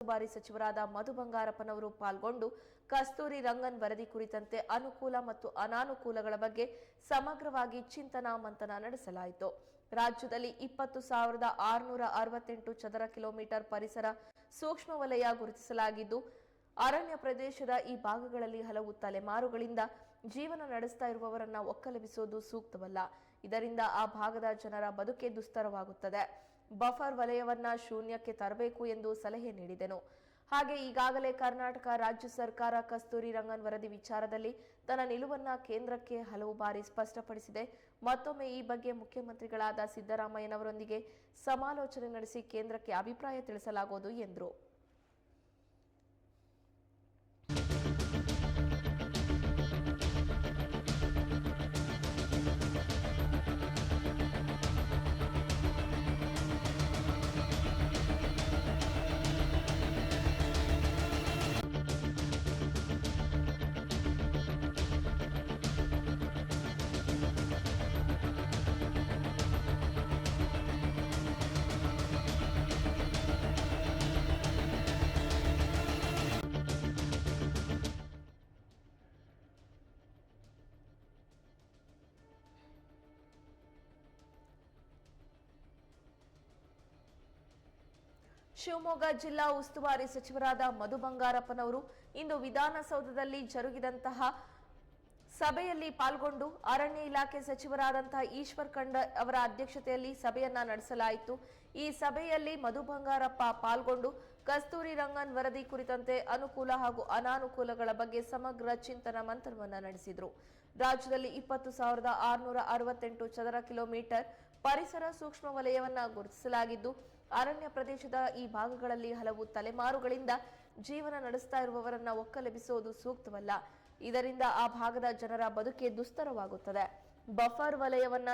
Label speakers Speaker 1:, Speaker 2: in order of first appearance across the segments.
Speaker 1: ಉಸ್ತುವಾರಿ ಸಚಿವರಾದ ಮಧು ಬಂಗಾರಪ್ಪನವರು ಪಾಲ್ಗೊಂಡು ಕಸ್ತೂರಿ ರಂಗನ್ ವರದಿ ಕುರಿತಂತೆ ಅನುಕೂಲ ಮತ್ತು ಅನಾನುಕೂಲಗಳ ಬಗ್ಗೆ ಸಮಗ್ರವಾಗಿ ಚಿಂತನಾ ಮಂಥನ ನಡೆಸಲಾಯಿತು. ರಾಜ್ಯದಲ್ಲಿ ಇಪ್ಪತ್ತು ಸಾವಿರದ ಆರುನೂರ ಅರವತ್ತೆಂಟು ಚದರ ಕಿಲೋಮೀಟರ್ ಪರಿಸರ ಸೂಕ್ಷ್ಮ ವಲಯ ಗುರುತಿಸಲಾಗಿದ್ದು, ಅರಣ್ಯ ಪ್ರದೇಶದ ಈ ಭಾಗಗಳಲ್ಲಿ ಹಲವು ತಲೆಮಾರುಗಳಿಂದ ಜೀವನ ನಡೆಸ್ತಾ ಇರುವವರನ್ನ ಒಕ್ಕಲೆಬಿಸೋದು ಸೂಕ್ತವಲ್ಲ. ಇದರಿಂದ ಆ ಭಾಗದ ಜನರ ಬದುಕೆ ದುಸ್ತರವಾಗುತ್ತದೆ. ಬಫರ್ ವಲಯವನ್ನ ಶೂನ್ಯಕ್ಕೆ ತರಬೇಕು ಎಂದು ಸಲಹೆ ನೀಡಿದೆನು. ಹಾಗೆ ಈಗಾಗಲೇ ಕರ್ನಾಟಕ ರಾಜ್ಯ ಸರ್ಕಾರ ಕಸ್ತೂರಿ ರಂಗನ್ ವರದಿ ವಿಚಾರದಲ್ಲಿ ತನ್ನ ನಿಲುವನ್ನ ಕೇಂದ್ರಕ್ಕೆ ಹಲವು ಬಾರಿ ಸ್ಪಷ್ಟಪಡಿಸಿದೆ. ಮತ್ತೊಮ್ಮೆ ಈ ಬಗ್ಗೆ ಮುಖ್ಯಮಂತ್ರಿಗಳಾದ ಸಿದ್ದರಾಮಯ್ಯನವರೊಂದಿಗೆ ಸಮಾಲೋಚನೆ ನಡೆಸಿ ಕೇಂದ್ರಕ್ಕೆ ಅಭಿಪ್ರಾಯ ತಿಳಿಸಲಾಗುವುದು ಎಂದರು. ಶಿವಮೊಗ್ಗ ಜಿಲ್ಲಾ ಉಸ್ತುವಾರಿ ಸಚಿವರಾದ ಮಧು ಬಂಗಾರಪ್ಪನವರು ಇಂದು ವಿಧಾನಸೌಧದಲ್ಲಿ ಜರುಗಿದಂತಹ ಸಭೆಯಲ್ಲಿ ಪಾಲ್ಗೊಂಡು ಅರಣ್ಯ ಇಲಾಖೆ ಸಚಿವರಾದಂತಹ ಈಶ್ವರ್ ಖಂಡ ಅವರ ಅಧ್ಯಕ್ಷತೆಯಲ್ಲಿ ಸಭೆಯನ್ನ ನಡೆಸಲಾಯಿತು. ಈ ಸಭೆಯಲ್ಲಿ ಮಧು ಬಂಗಾರಪ್ಪ ಪಾಲ್ಗೊಂಡು ಕಸ್ತೂರಿ ರಂಗನ್ ವರದಿ ಕುರಿತಂತೆ ಅನುಕೂಲ ಹಾಗೂ ಅನಾನುಕೂಲಗಳ ಬಗ್ಗೆ ಸಮಗ್ರ ಚಿಂತನ ಮಂಥನವನ್ನ ನಡೆಸಿದರು. ರಾಜ್ಯದಲ್ಲಿ ಇಪ್ಪತ್ತು ಸಾವಿರದ ಆರುನೂರ ಅರವತ್ತೆಂಟು ಚದರ ಕಿಲೋಮೀಟರ್ ಪರಿಸರ ಸೂಕ್ಷ್ಮ ವಲಯವನ್ನ ಗುರುತಿಸಲಾಗಿದ್ದು, ಅರಣ್ಯ ಪ್ರದೇಶದ ಈ ಭಾಗಗಳಲ್ಲಿ ಹಲವು ತಲೆಮಾರುಗಳಿಂದ ಜೀವನ ನಡೆಸ್ತಾ ಇರುವವರನ್ನ ಒಕ್ಕಲೆಬಿಸುವುದು ಸೂಕ್ತವಲ್ಲ. ಇದರಿಂದ ಆ ಭಾಗದ ಜನರ ಬದುಕೆ ದುಸ್ತರವಾಗುತ್ತದೆ. ಬಫರ್ ವಲಯವನ್ನ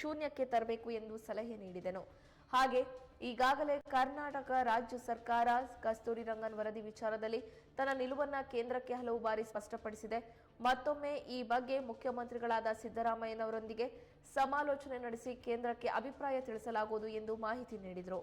Speaker 1: ಶೂನ್ಯಕ್ಕೆ ತರಬೇಕು ಎಂದು ಸಲಹೆ ನೀಡಿದನು. ಹಾಗೆ ಈಗಾಗಲೇ ಕರ್ನಾಟಕ ರಾಜ್ಯ ಸರ್ಕಾರ ಕಸ್ತೂರಿ ರಂಗನ್ ವರದಿ ವಿಚಾರದಲ್ಲಿ ತನ್ನ ನಿಲುವನ್ನ ಕೇಂದ್ರಕ್ಕೆ ಹಲವು ಬಾರಿ ಸ್ಪಷ್ಟಪಡಿಸಿದೆ. ಮತ್ತೊಮ್ಮೆ ಈ ಬಗ್ಗೆ ಮುಖ್ಯಮಂತ್ರಿಗಳಾದ ಸಿದ್ದರಾಮಯ್ಯನವರೊಂದಿಗೆ ಸಮಾಲೋಚನೆ ನಡೆಸಿ ಕೇಂದ್ರಕ್ಕೆ ಅಭಿಪ್ರಾಯ ತಿಳಿಸಲಾಗುವುದು ಎಂದು ಮಾಹಿತಿ ನೀಡಿದರು.